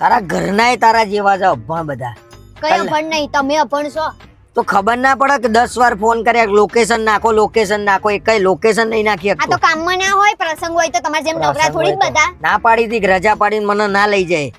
તારા ઘરનાય તારા જેવા જ અભણ બધા. કઈ અભણ નહીં તમે અભણ છો. તો ખબર ના પડે કે દસ વાર ફોન કર્યા લોકેશન નાખો લોકેશન નાખો એક કઈ લોકેશન નહીં નાખી આ તો કામમાં ના હોય પ્રસંગ હોય તો તમારે જેમ નવરા થોડી. બધા. ના પાડી હતી રજા પાડીને મને ના લઈ જાય.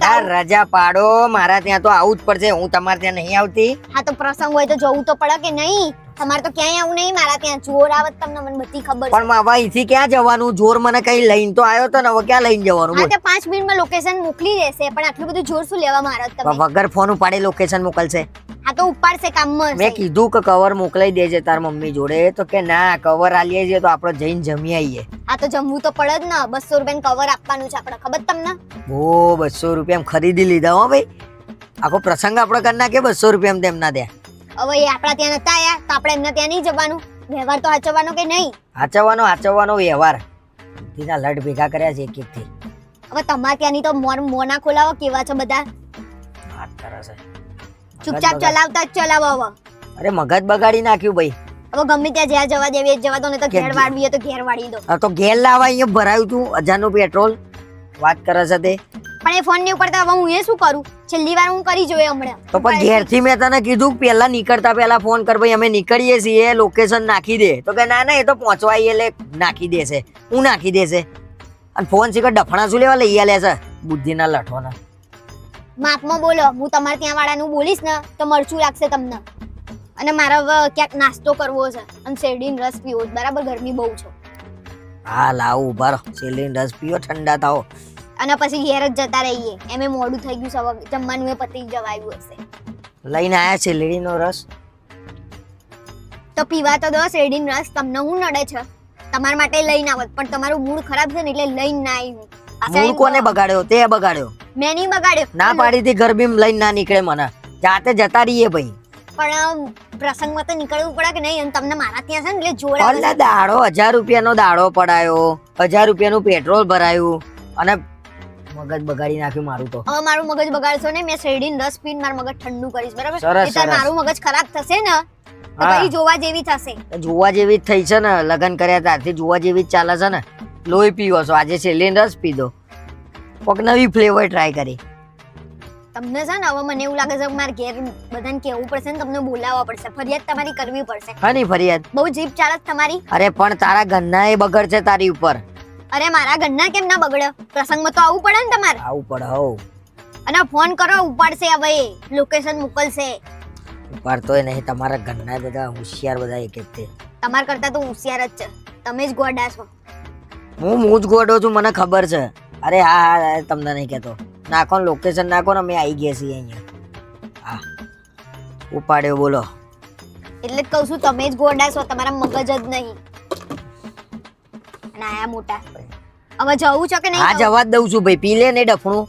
તાર રજા પાડો મારા ત્યાં તો આવું જ પડશે હું તમારે ત્યાં નહીં આવતી. હા તો પ્રસંગ હોય તો જવું તો પડે કે નહીં? તમારે તો ક્યાંય આવું નહીં મારા ત્યાં જોર આવત તમને મને બધી ખબર પણ માવા અહીંથી ક્યાં જવાનું? જોર મને કઈ લઈને તો આવ્યો તો ને હવે ક્યાં લઈને જવાનું? હા તો 5 મિનિટમાં લોકેશન મોકલી દેશે પણ આટલું બધું જોર શું લેવા મારો તમે? વગર ફોન ઉપાડે લોકેશન મોકલશે. હા તો ઉપાડશે કામમાં મેં કીધું કે કવર મોકલાઈ દેજે તાર મમ્મી જોડે. તો કે ના કવર આલીએ છીએ તો આપણે જઈને જમી આવીએ હા તો જમવું તો પડે જ ને. બસો રૂપિયા કવર આપવાનું છે આપણે ખબર તમને? ઓ બસો રૂપિયા ખરીદી લીધા હો ભાઈ. આખો પ્રસંગ આપણે કરી નાખીએ બસો રૂપિયા તેમના ત્યાં. હવે એ આપણા ત્યાં નતા આયા તો આપણે એમને ત્યાં નહીં જવાનું. વ્યવહાર તો હાચવવાનો કે નહીં? હાચવવાનો હાચવવાનો વ્યવહાર. તેના લડ ભેગા કર્યા છે એક એક થી હવે તમારે ત્યાંની તો મોર મોના ખોલાવો કેવા છે બધા? વાત કરે છે. ચૂપચાપ ચલાવતા જ ચલાવો હવે. અરે મગજ બગાડી નાખ્યું ભાઈ. હવે ગમે ત્યાં જ્યાં જવા દેવી એ જવા દો ને તો ઘેર વાળવી તો ઘેર વાળી દો. તો ઘેર લાવા અહીંયા ભરાયું તું અજાનું પેટ્રોલ. વાત કરે છે તે. પણ એ ફોનની ઉપર તો હવે હું એ શું કરું? છેલ્લી વાર હું કરી જોઈએ હમણાં. તો પણ ઘેરથી મેં તને કીધું પહેલા નીકળતા પહેલા ફોન કર ભાઈ અમે નીકળીએ છીએ લોકેશન નાખી દે. તો કે ના ના એ તો પહોંચવા એટલે નાખી દેશે. હું નાખી દેશે. અને ફોન શીખર ડફણા શું લેવા લઈ આલે છે? બુદ્ધિના લઠોના. માપમાં બોલો હું તમારે ત્યાં વાળાનું બોલીશ ને તો મરચું લાગશે તમને. અને મારે ક્યાંક નાસ્તો કરવો છે અને શેરડીન રસ પીવો બરાબર ગરમી બહુ છે. હા લાવ ઊભા રહો. સેલીન રસ પીવો ઠંડા થાઓ. અને પછી ઘેર જ જતા રહીએ. એમે મોડું થઈ ગયું છે જમવાનું એ પતી જવાયું હશે. લઈને આયા છે લેડીનો રસ? તો પીવા તો દો શેરડીન રસ. તમને હું નડે છે? તમારા માટે લઈને આવત પણ તમારું મૂડ ખરાબ છે ને એટલે લઈને ના આવી હું મૂળ કોને બગાડ્યો? તે બગાડ્યો. મેં નહીં બગાડ્યો. ના પાડી હતી ગરબી લઈને ના નીકળે મને. જાતે જતા રહીએ ભાઈ. પણ પ્રસંગમાં તો નીકળવું પડે કે નહીં? અને તમને મારા ત્યાં છે ને એટલે જોડા દાડો હજાર રૂપિયાનો દાડો પડાયો. હજાર રૂપિયાનું પેટ્રોલ ભરાયું. અને મગજ બગાડી નાખ્યું મારું તો. હવે મારું મગજ બગાડશો ને મેં શેરડીન રસ પીને મારું મગજ ઠંડુ કરીશ બરાબર? સરસ. મારું મગજ ખરાબ થશે ને તો હા. પછી જોવા જેવી થશે. જોવા જેવી જ થઈ છે ને લગ્ન કર્યા ત્યારથી જોવા જેવી જ ચાલે છે ને. લોહી પીવો છો આજે સેલીન રસ પીધો કોક નવી ફ્લેવર ટ્રાય કરી. તમને છે ને હવે મને એવું લાગે છે કે મારે ઘેર બધાને કહેવું પડશે ને તમને બોલાવવા પડશે. ફરિયાદ તમારી કરવી પડશે. હની ફરિયાદ? બહુ જીભ ચાલે છે તમારી. અરે પણ તારા ઘરના એ બગડ છે તારી ઉપર. અરે મારા ઘરના કેમ ના બગડ્યો? પ્રસંગમાં તો આવવું પડે ને તમારે. આવું પડે હો. અને ફોન કરો ઉપાડશે હવે લોકેશન મોકલશે. ઉપાડતોય નહીં તમારા ઘરના બધા હોશિયાર બધા એક એક છે તમાર કરતા તો હોશિયાર જ છે. તમે જ ગોડા છો. હું હું જ ગોડો છું મને ખબર છે. અરે હા હા તમને નહીં કહેતો. નાખો લોકેશન નાખો ને અમે આવી ગયા છીએ અહીંયા. હા. ઉપાડ્યો બોલો. એટલે જ કહું છું તમે જ ગોડા છો તમારા મગજ જ નહીં. અને આયા મોટા. હવે જવું છે કે નહીં આ જવું? જવા જ દઉં છું ભાઈ. પી લે ને ડફણું.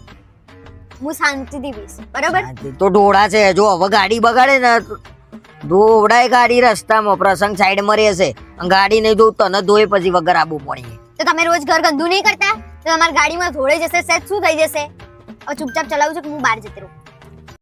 હું શાંતિથી પીશ બરાબર? શાંતિ. તો ઢોળા છે. જો હવે ગાડી બગાડે ને ધોવડાય ગાડી રસ્તામાં પ્રસંગ સાઈડમાં રહેશે. અને ગાડી નહીં ધોવું તને ધોય પછી વગર આબુ પડી તો તમે રોજ ઘર ગંદુ નહીં કરતા? તો તમારી ગાડીમાં ધોળે જશે સેજ શું થઈ જશે? હવે ચૂપચાપ ચલાવું છું કે હું બહાર જતી રહું?